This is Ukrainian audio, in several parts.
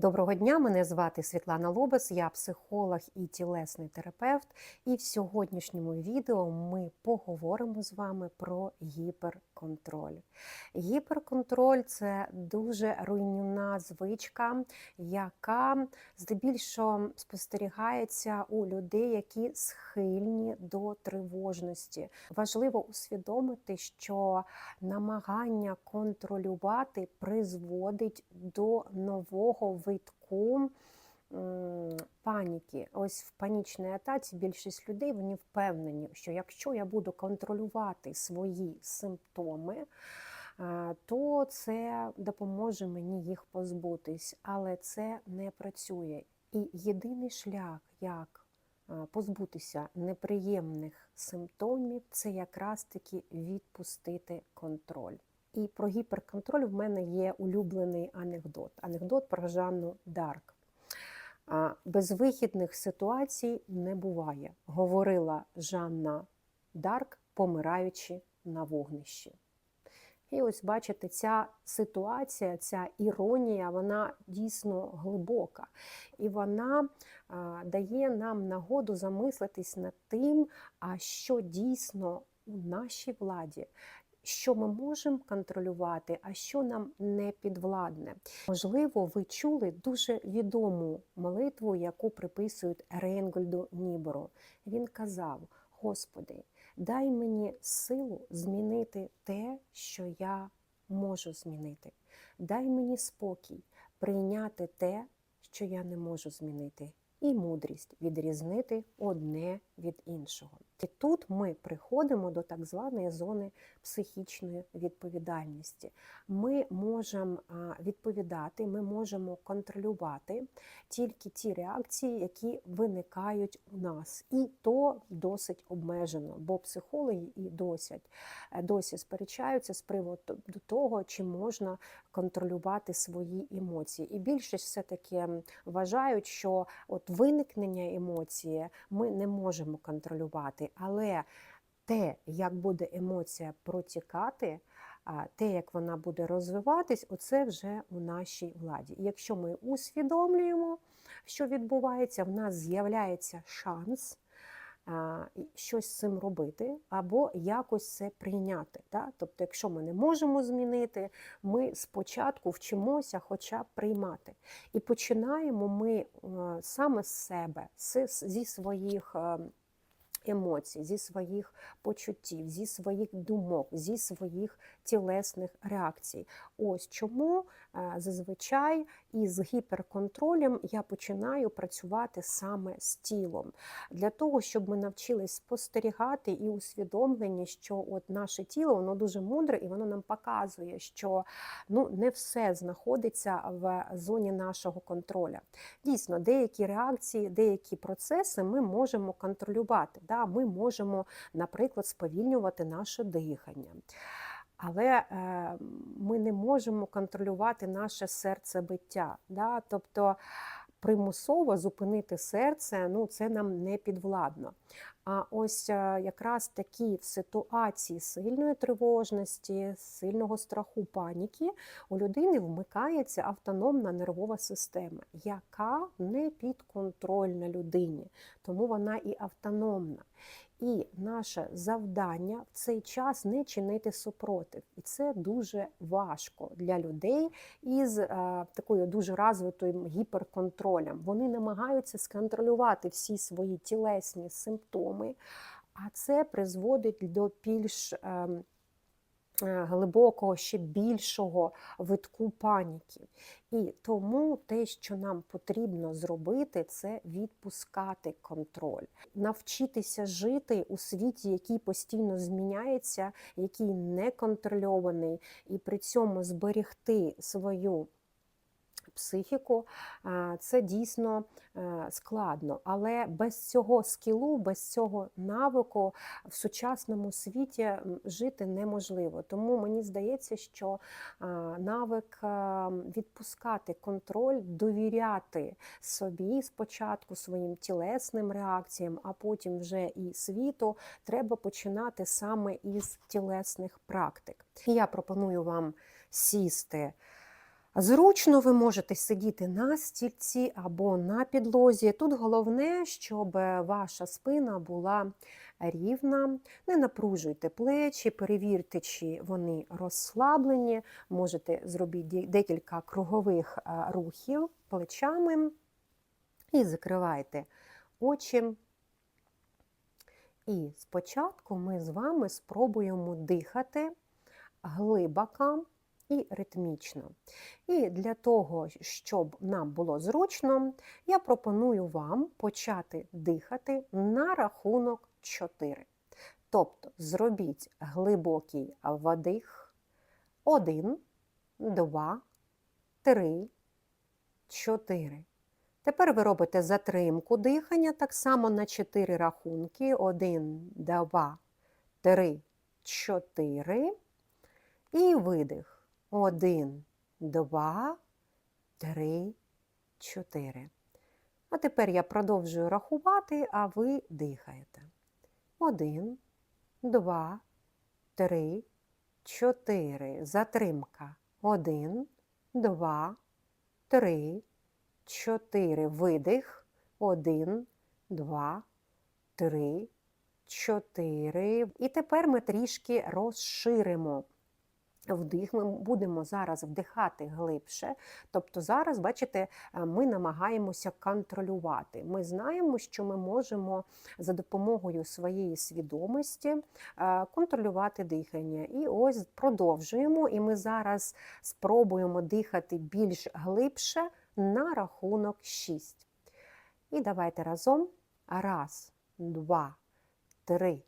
Доброго дня, мене звати Світлана Лобес, я психолог і тілесний терапевт. І в сьогоднішньому відео ми поговоримо з вами про гіперконтроль. Гіперконтроль це дуже руйнівна звичка, яка здебільшого спостерігається у людей, які схильні до тривожності. Важливо усвідомити, що намагання контролювати призводить до нового витку паніки. Ось в панічній атаці більшість людей вони впевнені, що якщо я буду контролювати свої симптоми, е, то це допоможе мені їх позбутись, але це не працює. І єдиний шлях, як е, позбутися неприємних симптомів, це якраз таки відпустити контроль. І про гіперконтроль в мене є улюблений анекдот. Анекдот про Жанну Дарк. Безвихідних ситуацій не буває, говорила Жанна Дарк, помираючи на вогнищі. І ось бачите, ця ситуація, ця іронія, вона дійсно глибока. І вона а, дає нам нагоду замислитись над тим, а що дійсно у нашій владі, що ми можемо контролювати, а що нам не підвладне. Можливо, ви чули дуже відому молитву, яку приписують Рейнгольду Нібору. Він казав: Господи, дай мені силу змінити те, що я можу змінити. Дай мені спокій прийняти те, що я не можу змінити, і мудрість відрізнити одне від іншого. І тут ми приходимо до так званої зони психічної відповідальності. Ми можемо відповідати, ми можемо контролювати тільки ті реакції, які виникають у нас, і то досить обмежено, бо психологи і досять досі сперечаються з приводу того, чи можна контролювати свої емоції. І більшість все таки вважають, що от виникнення емоції ми не можемо контролювати, але те, як буде емоція протікати, те, як вона буде розвиватись, оце вже у нашій владі. І якщо ми усвідомлюємо, що відбувається, в нас з'являється шанс щось з цим робити, або якось це прийняти. Да? Тобто, якщо ми не можемо змінити, ми спочатку вчимося хоча б приймати. І починаємо ми саме з себе, зі своїх емоцій, зі своїх почуттів, зі своїх думок, зі своїх тілесних реакцій. Ось чому е, зазвичай із гіперконтролем я починаю працювати саме з тілом, для того, щоб ми навчились спостерігати і усвідомлені, що от наше тіло воно дуже мудре і воно нам показує, що ну, не все знаходиться в зоні нашого контроля. Дійсно, деякі реакції, деякі процеси ми можемо контролювати. Да? Ми можемо, наприклад, сповільнювати наше дихання. Але е, ми не можемо контролювати наше серцебиття. Да? Тобто примусово зупинити серце ну, це нам не підвладно. А ось е, якраз такі в ситуації сильної тривожності, сильного страху, паніки у людини вмикається автономна нервова система, яка не підконтрольна людині, тому вона і автономна. І наше завдання в цей час не чинити супротив. І це дуже важко для людей із а, е, такою дуже розвитою гіперконтролем. Вони намагаються сконтролювати всі свої тілесні симптоми, а це призводить до більш а, Е, глибокого, ще більшого витку паніки. І тому те, що нам потрібно зробити, це відпускати контроль, навчитися жити у світі, який постійно зміняється, який не контрольований, і при цьому зберегти свою психіку, це дійсно е, складно. Але без цього скілу, без цього навику в сучасному світі жити неможливо. Тому мені здається, що навик відпускати контроль, довіряти собі спочатку своїм тілесним реакціям, а потім вже і світу, треба починати саме із тілесних практик. Я пропоную вам сісти Зручно ви можете сидіти на стільці або на підлозі. Тут головне, щоб ваша спина була рівна. Не напружуйте плечі, перевірте, чи вони розслаблені. Можете зробити декілька кругових рухів плечами і закривайте очі. І спочатку ми з вами спробуємо дихати глибоко і ритмічно. І для того, щоб нам було зручно, я пропоную вам почати дихати на рахунок 4. Тобто зробіть глибокий вдих. 1, 2, 3, 4. Тепер ви робите затримку дихання так само на 4 рахунки. 1, 2, 3, 4. І видих. Один, два, три, чотири. А тепер я продовжую рахувати, а ви дихаєте. Один, два, три, чотири. Затримка. Один, два, три, чотири. Видих. Один, два, три, чотири. І тепер ми трішки розширимо. Вдих, ми будемо зараз вдихати глибше. Тобто зараз, бачите, е, ми намагаємося контролювати. Ми знаємо, що ми можемо за допомогою своєї свідомості е, контролювати дихання. І ось продовжуємо, і ми зараз спробуємо дихати більш глибше на рахунок 6. І давайте разом. Раз, два, три,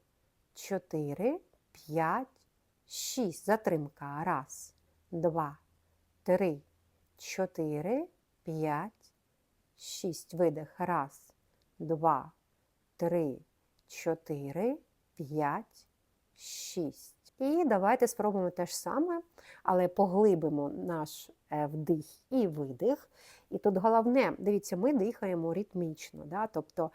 чотири, п'ять. Шість. Затримка. Раз, два, три, чотири, п'ять, шість. Видих. Раз, два, три, чотири, п'ять, шість. І давайте спробуємо те ж саме, але поглибимо наш е, вдих і видих. І тут головне, дивіться, ми дихаємо ритмічно. Да? Тобто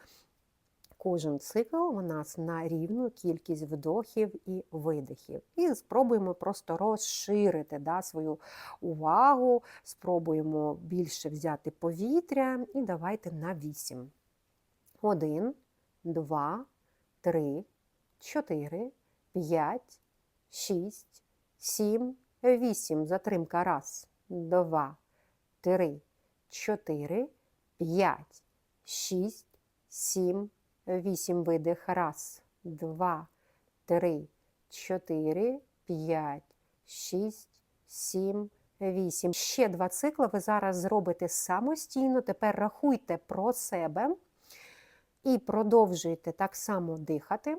Кожен цикл у нас на рівну кількість вдохів і видихів. І спробуємо просто розширити да, свою увагу, спробуємо більше взяти повітря і давайте на 8. 1, 2, 3, 4, 5, 6, 7, 8. Затримка. Раз, два, три, чотири, п'ять, шість, сім. Вісім видих. Раз, два, три, чотири, п'ять, шість, сім, вісім. Ще два цикли ви зараз зробите самостійно. Тепер рахуйте про себе і продовжуйте так само дихати.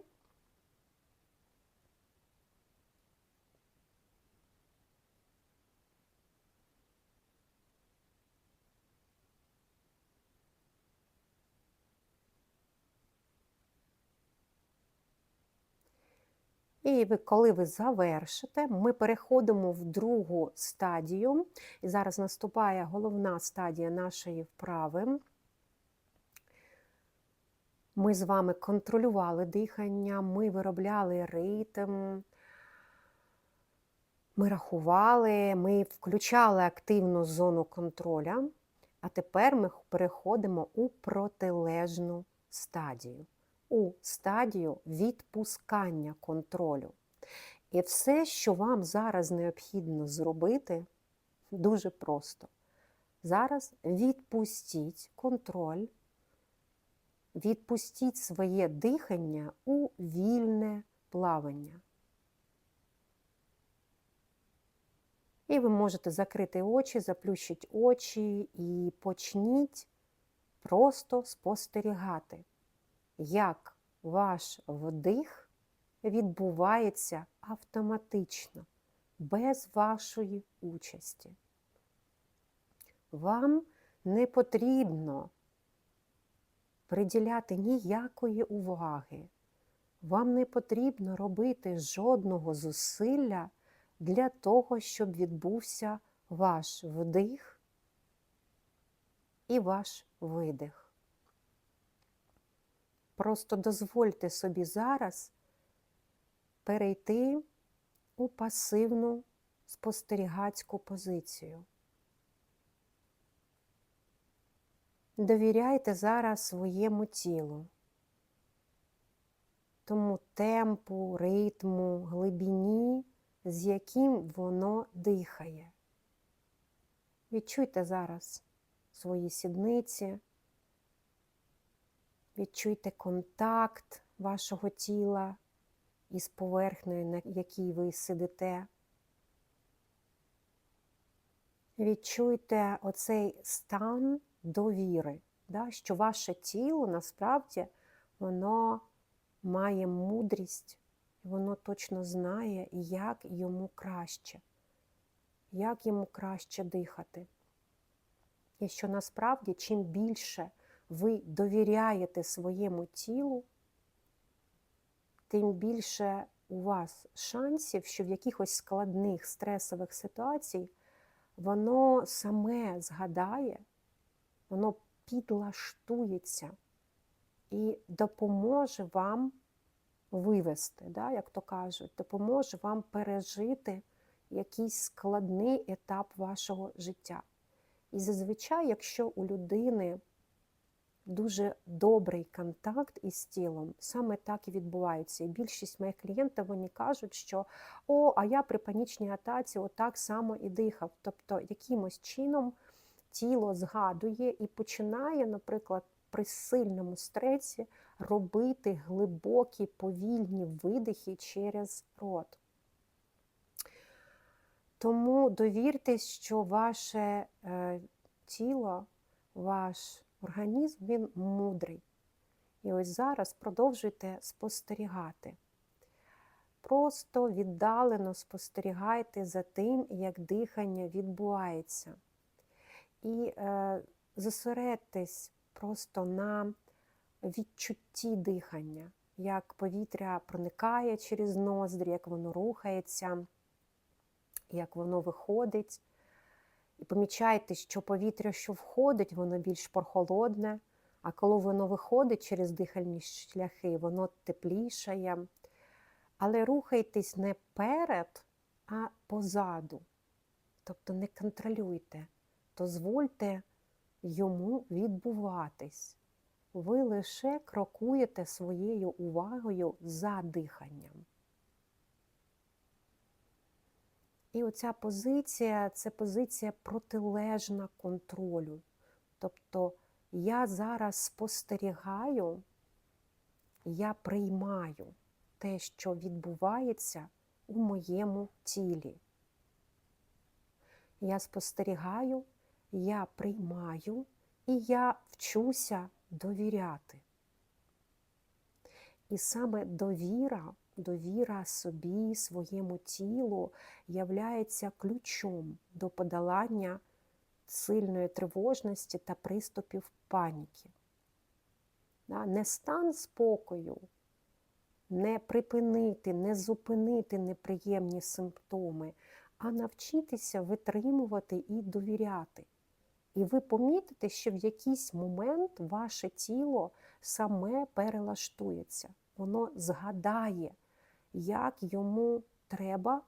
І коли ви завершите, ми переходимо в другу стадію. І зараз наступає головна стадія нашої вправи. Ми з вами контролювали дихання, ми виробляли ритм, ми рахували, ми включали активну зону контроля, а тепер ми переходимо у протилежну стадію у стадію відпускання контролю. І все, що вам зараз необхідно зробити, дуже просто. Зараз відпустіть контроль, відпустіть своє дихання у вільне плавання. І ви можете закрити очі, заплющити очі і почніть просто спостерігати як ваш вдих відбувається автоматично, без вашої участі. Вам не потрібно приділяти ніякої уваги. Вам не потрібно робити жодного зусилля для того, щоб відбувся ваш вдих і ваш видих. Просто дозвольте собі зараз перейти у пасивну спостерігацьку позицію. Довіряйте зараз своєму тілу, тому темпу, ритму, глибіні, з яким воно дихає. Відчуйте зараз свої сідниці, відчуйте контакт вашого тіла із поверхнею, на якій ви сидите. Відчуйте оцей стан довіри, да, що ваше тіло насправді воно має мудрість, воно точно знає, як йому краще, як йому краще дихати. І що насправді, чим більше ви довіряєте своєму тілу, тим більше у вас шансів, що в якихось складних стресових ситуаціях воно саме згадає, воно підлаштується і допоможе вам вивести, да, як то кажуть, допоможе вам пережити якийсь складний етап вашого життя. І зазвичай, якщо у людини дуже добрий контакт із тілом, саме так і відбувається. І більшість моїх клієнтів вони кажуть, що о, а я при панічній атаці отак само і дихав. Тобто, якимось чином тіло згадує і починає, наприклад, при сильному стресі робити глибокі повільні видихи через рот. Тому довіртесь, що ваше е, тіло, ваш організм, він мудрий. І ось зараз продовжуйте спостерігати. Просто віддалено спостерігайте за тим, як дихання відбувається. І е, зосередьтесь просто на відчутті дихання, як повітря проникає через ноздрі, як воно рухається, як воно виходить. І помічайте, що повітря, що входить, воно більш прохолодне, а коли воно виходить через дихальні шляхи, воно теплішає. Але рухайтесь не перед, а позаду. Тобто не контролюйте, дозвольте йому відбуватись. Ви лише крокуєте своєю увагою за диханням. І оця позиція це позиція протилежна контролю. Тобто я зараз спостерігаю, я приймаю те, що відбувається у моєму тілі. Я спостерігаю, я приймаю і я вчуся довіряти. І саме довіра довіра собі, своєму тілу являється ключом до подолання сильної тривожності та приступів паніки. Не стан спокою, не припинити, не зупинити неприємні симптоми, а навчитися витримувати і довіряти. І ви помітите, що в якийсь момент ваше тіло саме перелаштується, воно згадає як йому треба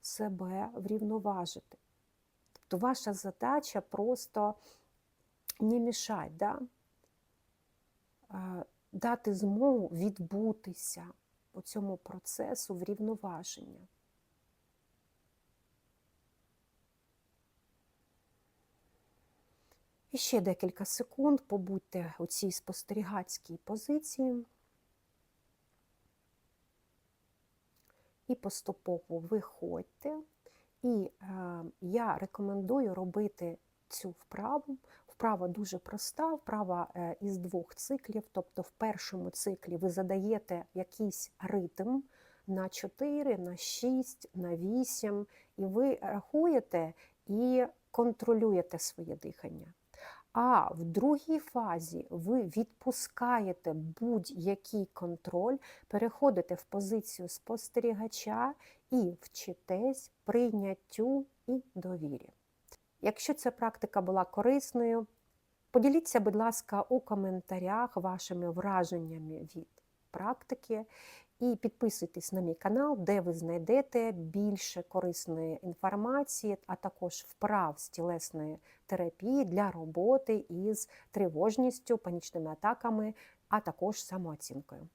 себе врівноважити. Тобто ваша задача просто не мішати, да? дати змогу відбутися у цьому процесу врівноваження. І ще декілька секунд побудьте у цій спостерігацькій позиції. І поступово виходьте. І е, я рекомендую робити цю вправу. Вправа дуже проста, вправа е, із двох циклів. Тобто, в першому циклі ви задаєте якийсь ритм на 4, на 6, на 8, і ви рахуєте і контролюєте своє дихання. А в другій фазі ви відпускаєте будь-який контроль, переходите в позицію спостерігача і вчитесь прийняттю і довірі. Якщо ця практика була корисною, поділіться, будь ласка, у коментарях вашими враженнями від практики. І підписуйтесь на мій канал, де ви знайдете більше корисної інформації, а також вправ з тілесної терапії для роботи із тривожністю, панічними атаками, а також самооцінкою.